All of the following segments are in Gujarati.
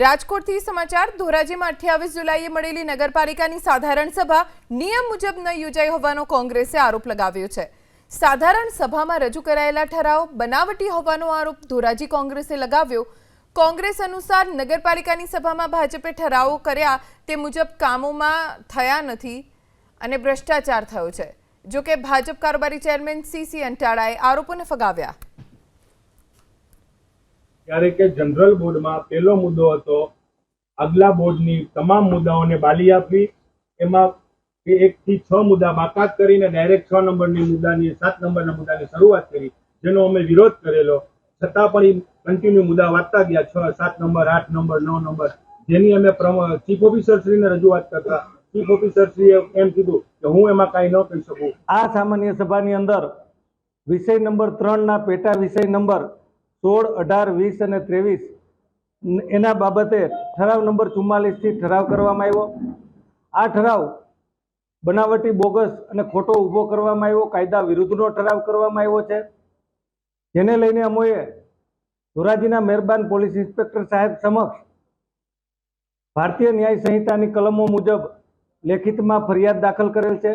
રાજકોટથી સમાચાર. ધોરાજીમાં અઠ્યાવીસ જુલાઈએ મળેલી નગરપાલિકાની સાધારણ સભા નિયમ મુજબ ન યોજાઈ હોવાનો કોંગ્રેસે આરોપ લગાવ્યો છે. સાધારણ સભામાં રજૂ કરાયેલા ઠરાવ બનાવટી હોવાનો આરોપ ધોરાજી કોંગ્રેસે લગાવ્યો. કોંગ્રેસ અનુસાર નગરપાલિકાની સભામાં ભાજપે ઠરાવો કર્યા તે મુજબ કામોમાં થયા નથી અને ભ્રષ્ટાચાર થયો છે. જો કે ભાજપ કારોબારી ચેરમેન સીસી અંટાળાએ આરોપોને ફગાવ્યા. ત્યારે કે જનરલ બોર્ડમાં પહેલો મુદ્દો હતો, આગલા બોર્ડની તમામ મુદ્દાઓને બાલી આપવી. એમાં એક એકથી છ મુદ્દા બાકાત કરીને ડાયરેક્ટ છ નંબરની મુદ્દાની સાત નંબરના મુદ્દાની શરૂઆત કરી, જેનો અમે વિરોધ કરેલો. છતાં પણ એ કન્ટિન્યુ મુદ્દા વાંચતા ગયા, છ, સાત નંબર, આઠ નંબર, નવ નંબર. જેની અમે ચીફ ઓફિસરશ્રીને રજૂઆત કરતા. ચીફ ઓફિસરશ્રીએ એમ કીધું કે હું એમાં કાંઈ ન કહી શકું. આ સામાન્ય સભાની અંદર વિષય નંબર ત્રણના પેટા વિષય નંબર સોળ, અઢાર, વીસ અને ત્રેવીસ એના બાબતે ઠરાવ નંબર ચુમ્માલીસથી ઠરાવ કરવામાં આવ્યો. આ ઠરાવ બનાવટી બોગસ અને ખોટો ઊભો કરવામાં આવ્યો. કાયદા વિરુદ્ધનો ઠરાવ કરવામાં આવ્યો છે. જેને લઈને અમોએ ધોરાજીના મહેરબાન પોલીસ ઇન્સ્પેક્ટર સાહેબ સમક્ષ ભારતીય ન્યાય સંહિતાની કલમો મુજબ લેખિતમાં ફરિયાદ દાખલ કરેલ છે.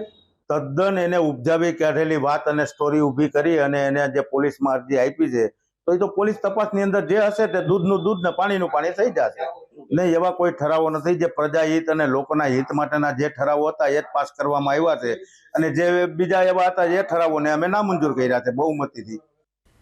તદ્દન એને ઉપજાવી કાઢેલી વાત અને સ્ટોરી ઊભી કરી અને એને જે પોલીસમાં અરજી આપી છે તો એ તો પોલીસ તપાસની અંદર જે હશે તે દૂધનું દૂધ ને પાણીનું પાણી થઈ જશે. નહીં, એવા કોઈ ઠરાવો નથી જે પ્રજા હિત અને લોકોના હિત માટેના જે ઠરાવો હતા એ જ પાસ કરવામાં આવ્યા છે. અને જે બીજા એવા હતા એ ઠરાવોને અમે નામંજૂર કર્યા છે બહુમતીથી.